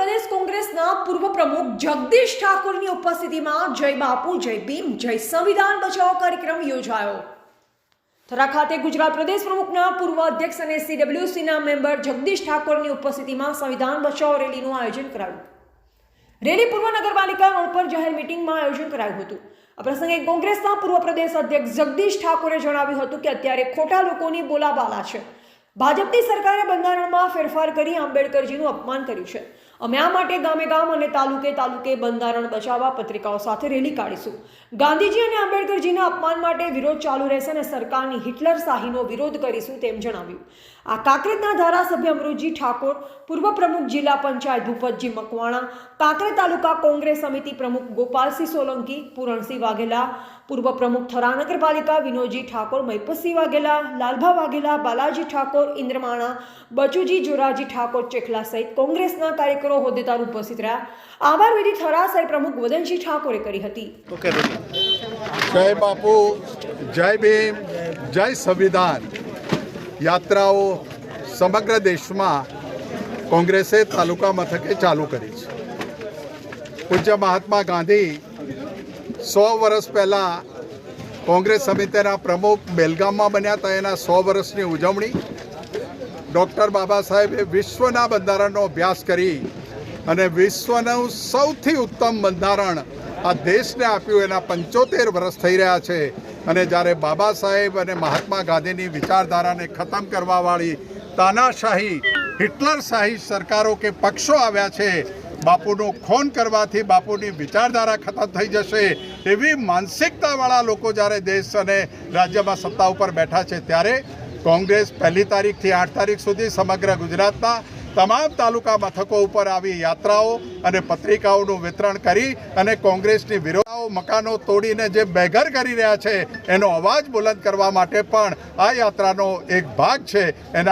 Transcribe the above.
પ્રદેશ કોંગ્રેસના પૂર્વ પ્રમુખ જગદીશ ઠાકોરની ઉપસ્થિતિમાં જય બાપુ, જય ભીમ, જય સંવિધાન બચાવ કાર્યક્રમ યોજાયો. થરા ખાતે ગુજરાત પ્રદેશ પ્રમુખના પૂર્વ અધ્યક્ષ અને સીડબ્લ્યુસીના મેમ્બર જગદીશ ઠાકોરની ઉપસ્થિતિમાં સંવિધાન બચાવ રેલીનું આયોજન કરાયું. રેલી પૂર્વ નગરપાલિકા રોડ પર જાહેર મિટિંગમાં આયોજન કરાયું હતું. આ પ્રસંગે કોંગ્રેસના પૂર્વ પ્રદેશ અધ્યક્ષ જગદીશ ઠાકોરે જણાવ્યું હતું કે અત્યારે ખોટા લોકોની બોલાબાલા છે. ભાજપની સરકારે બંધારણમાં ફેરફાર કરી આંબેડકરજીનું અપમાન કર્યું છે. અમે આ માટે ગામે ગામ અને તાલુકે તાલુકે બંધારણ બચાવવા પત્રિકાઓ સાથે રેલી કાઢીશું. ગાંધીજી અને આંબેડકરજીના અપમાન માટે વિરોધ ચાલુ રહેશે અને સરકારની હિટલર શાહીનો વિરોધ કરીશું તેમ જણાવ્યું. આ કાંકરેજના ધારાસભ્ય અમૃતજી ઠાકોર, પૂર્વ પ્રમુખ જિલ્લા પંચાયત ભૂપતજી મકવાણા, કાંકરેજ તાલુકા કોંગ્રેસ સમિતિ પ્રમુખ ગોપાલસિંહ સોલંકી, પૂરણસિંહ વાઘેલા, પૂર્વ પ્રમુખ થરા નગરપાલિકા વિનોદજી ઠાકોર, મહિપતસિંહ વાઘેલા, લાલભા વાઘેલા, બાલાજી ઠાકોર, ઇન્દ્રમાણા, બચુજી જોરાજી ઠાકોર ચેખલા સહિત કોંગ્રેસના કાર્યકરો હોદ્દેદાર ઉપસ્થિત રહ્યા. આભાર વિધિ થરા સહિત પ્રમુખ વદનસિંહ ઠાકોરે કરી હતી. જય બાપુ, જય ભીમ, જય સંવિધાન. યાત્રાઓ સમગ્ર દેશમાં કોંગ્રેસે તાલુકા મથકે ચાલુ કરી છે. પૂજ્ય મહાત્મા ગાંધી સો વર્ષ પહેલાં કોંગ્રેસ સમિતિના પ્રમુખ બેલગામમાં બન્યા હતા. એના સો વર્ષની ઉજવણી ડૉક્ટર બાબા સાહેબે વિશ્વના બંધારણનો અભ્યાસ કરી અને વિશ્વનું સૌથી ઉત્તમ બંધારણ આ દેશને આપ્યું, એના પંચોતેર વર્ષ થઈ રહ્યા છે. અને જ્યારે બાબા સાહેબ અને મહાત્મા ગાંધીની વિચારધારાને ખતમ કરવાવાળી તાનાશાહી હિટલરશાહી સરકારો કે પક્ષો આવ્યા છે, બાપુનું ખોન કરવાથી બાપુની વિચારધારા ખતમ થઈ જશે એવી માનસિકતાવાળા લોકો જ્યારે દેશ અને રાજ્યમાં સત્તા ઉપર બેઠા છે, ત્યારે કોંગ્રેસ પહેલી તારીખથી આઠ તારીખ સુધી સમગ્ર ગુજરાતના તમામ તાલુકા મથકો ઉપર આવી યાત્રાઓ અને પત્રિકાઓનું વિતરણ કરી અને કોંગ્રેસની વિરોધાઓ મકાનો તોડીને જે બેઘર કરી રહ્યા છે, એનો અવાજ બુલંદ કરવા માટે પણ આ યાત્રાનો એક ભાગ છે. એના